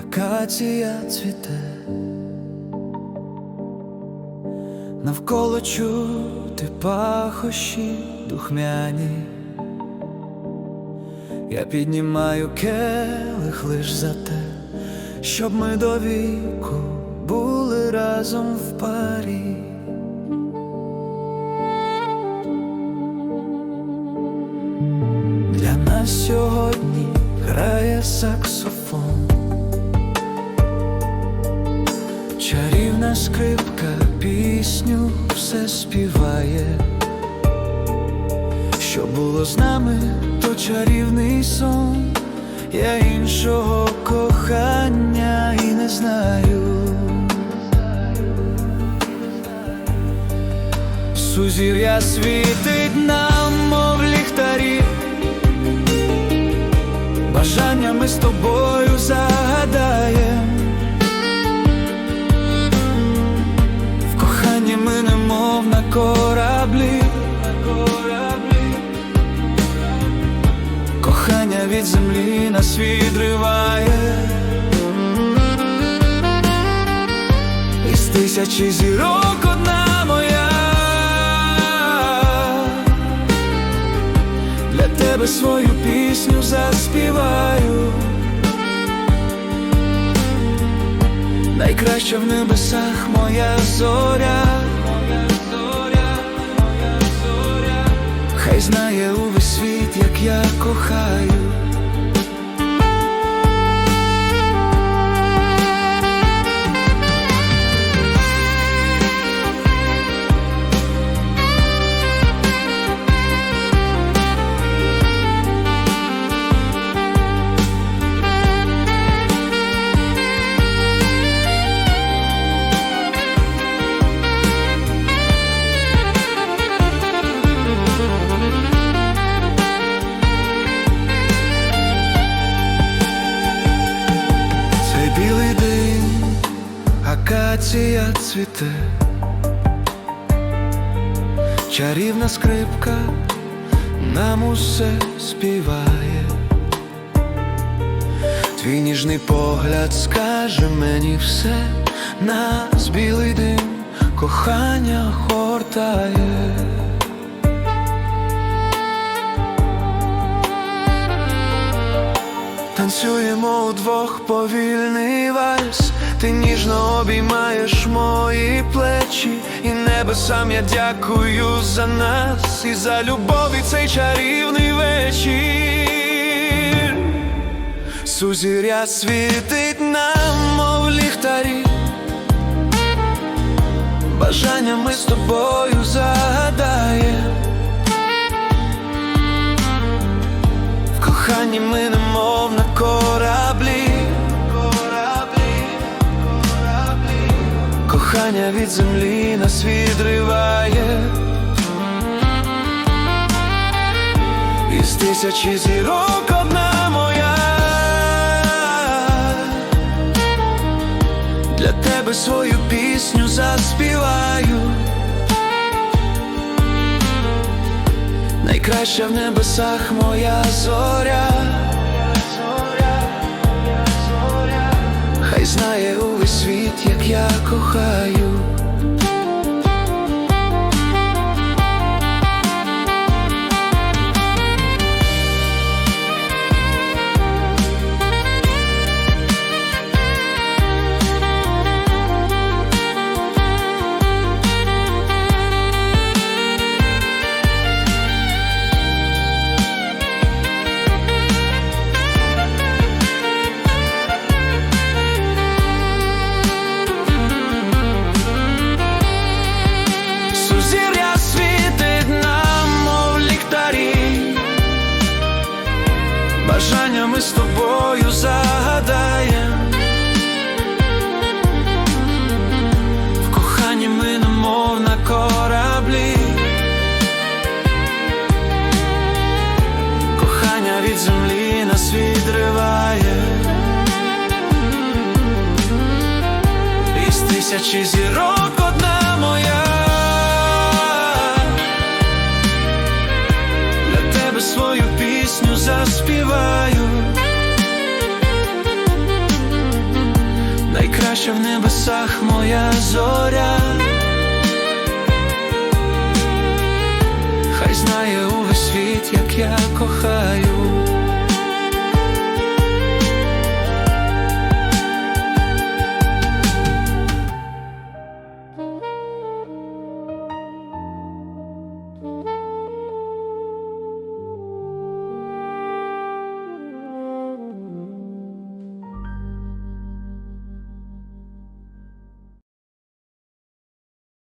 акація цвіте, навколо чути пахощі духмяні. Я піднімаю келих лиш за те, щоб ми до віку були разом в парі. Для нас сьогодні грає саксофон, чарівна скрипка пісню все співає. Що було з нами, то чарівний сон, я іншого кохання і не знаю. Сузір'я світить нам, бажання ми з тобою загадаєм. В коханні ми немов на кораблі, на кораблі. Кохання від землі нас відриває. Із тисячі зірок одна моя. Тебе свою пісню заспіваю. Найкраща в небесах моя зоря. Моя зоря, моя зоря. Хай знає увесь світ, як я кохаю. Акація цвіте, чарівна скрипка нам усе співає. Твій ніжний погляд скаже мені все, нас білий дим, кохання хортає. Танцюємо удвох повільний вальс, ти ніжно обіймаєш мої плечі, і небесам я дякую за нас і за любов і цей чарівний вечір. Сузір'я світить нам, мов ліхтарі. Бажання ми з тобою загадаємо. Кохання від землі нас відриває. Із тисячі зірок одна моя. Для тебе свою пісню заспіваю. Найкраща в небесах моя зоря. Кохаю. Бажання ми з тобою загадаєм. В коханні ми немов на кораблі. Кохання від землі нас відриває. Із тисячі зірок найкраща в небесах моя зоря. Хай знає увесь світ, як я кохаю